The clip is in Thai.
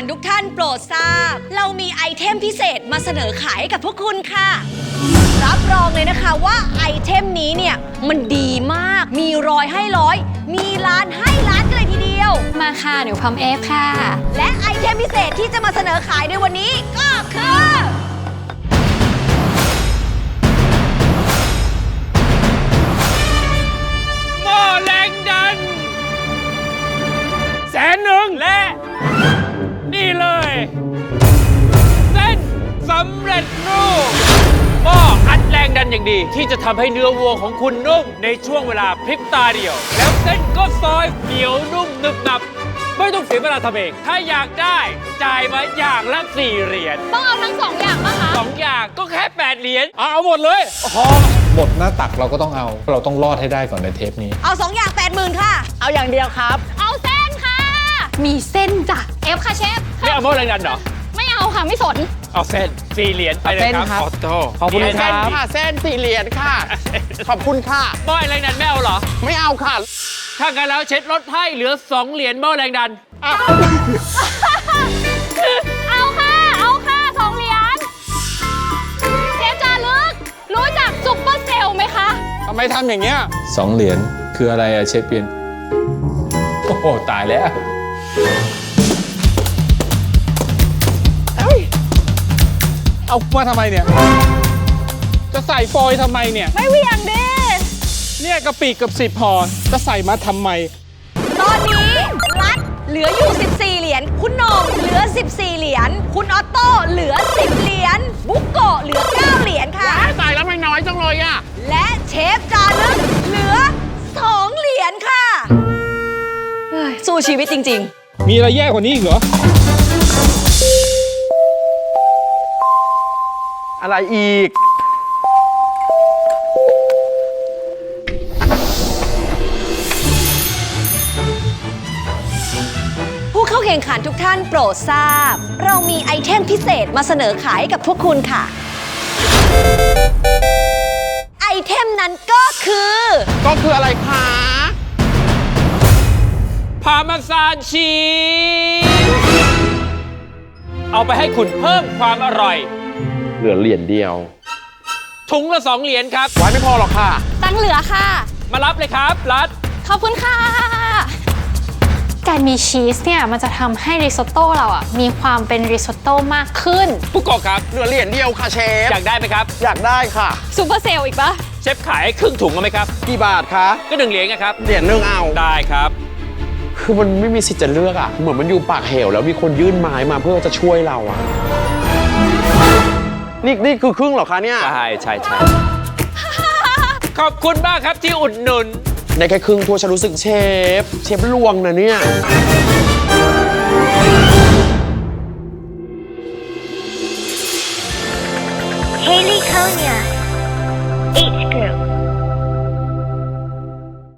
ขันทุกท่านโปรดทราบ เรามีไอเทมพิเศษมาเสนอขายให้กับพวกคุณค่ะ รับรองเลยนะคะว่าไอเทมนี้เนี่ย มันดีมาก มีร้อยให้ร้อย มีล้านให้ล้านกันเลยทีเดียว มาค่ะหนูพร้อมเอฟค่ะ และไอเทมพิเศษที่จะมาเสนอขายในวันนี้ก็คือำเร็จรูปหม้ออัดแรงดันอย่างดี ที่จะทำให้เนื้อวัวของคุณนุ่มในช่วงเวลาพริบตาเดียว แล้วเส้นก็ซอยเหนียวนุ่มหนึบหนับ ไม่ต้องเสียเวลาทำเอง ถ้าอยากได้จ่ายมาอย่างละสี่เหรียญต้องเอาทั้งสองอย่างป่ะคะสองอย่างก็แค่แปดเหรียญเอาเอาหมดเลยพอบทหน้าตักเราก็ต้องเอา เราต้องรอดให้ได้ก่อนในเทปนี้ เอาสองอย่างแปดหมื่นค่ะ เอาอย่างเดียวครับ เอาเส้นค่ะ มีเส้นจ้ะเอฟค่ะเชฟไม่เอาหม้อแรงดันเหรอ ไม่เอาค่ะไม่สน เอาเส้นสี่เหรียญไปเลยครับเส้นครับออโต้ขอบคุณเหยญครัเส้นบค่ะเส้นสี่เหรียญค่ะ ขอบคุณค่ะ หม้อแรงดันไม่เอาเหรอ ไม่เอาค่ะ ถ้างั้นแล้วเช็ดลดให้เหลือ 2 เหรียญหม้อแรงดัน เอาค่ะ เอาค่ะสองเหรียญเชฟจารึก รู้จักซุปเปอร์เซลล์ไหมคะ ทำไมทำอย่างเงี้ย สองเหรียญคืออะไรอะเชฟเปียน โอ้โห ตายแล้ว เอามาทำไมเนี่ย จะใส่ฟอยล์ทำไมเนี่ย ไม่เหวียงดิ เนี่ยกะปิกับสิบห่อจะใส่มาทำไม ตอนนี้รัดเหลืออยู่ 14 เหรียญ คุณโหนงเหลือ 14 เหรียญ คุณออโต้เหลือ 10 เหรียญ บุกโกะเหลือ 9 เหรียญค่ะตายแล้วไม่น้อยจังเลยอะ และเชฟจารึกเหลือ 2 เหรียญค่ะเฮ้ยสู้ชีวิตจริง มีอะไรแย่กว่านี้อีกเหรอ อะไรอีกๆผู้เข้าแข่งขันทุกท่านโปรดทราบ เรามีไอเทมพิเศษมาเสนอขายให้กับพวกคุณค่ะ ไอเทมนั้นก็คือ ก็คืออะไรคะพามาซานชีสเอาไปให้คุณเพิ่มความอร่อย เหลือเหรียญเดียว ถุงละ2เหรียญครับไว้ไม่พอหรอกค่ะ ตังเหลือค่ะ มารับเลยครับ รัด ขอบคุณค่ะ การมีชีสเนี่ยมันจะทำให้ริซอตโต้เราอะมีความเป็นริซอตโต้มากขึ้นผู้กองครับ เหลือเหรียญเดียวค่ะเชฟ อยากได้ไหมครับ อยากได้ค่ะ ซูเปอร์เซลล์อีกปะเชฟขายให้ครึ่งถุงเอาไหมครับ กี่บาทคะก็หนึ่งเหรียญนะครับ เหรียญหนึงเอา ได้ครับ คือมันไม่มีสิทธิ์จะเลือกอะเหมือนมันอยู่ปากเหวแล้วมีคนยื่นไม้มาเพื่อจะช่วยเราอะ นี่นี่คือครึ่งเหรอคะเนี่ย ใช่ใช่ใช่ขอบคุณมากครับที่อุดหนุน ได้แค่ครึ่งทัวร์ฉันรู้สึกเชฟ เชฟลวงนะเนี่ย Haley Konya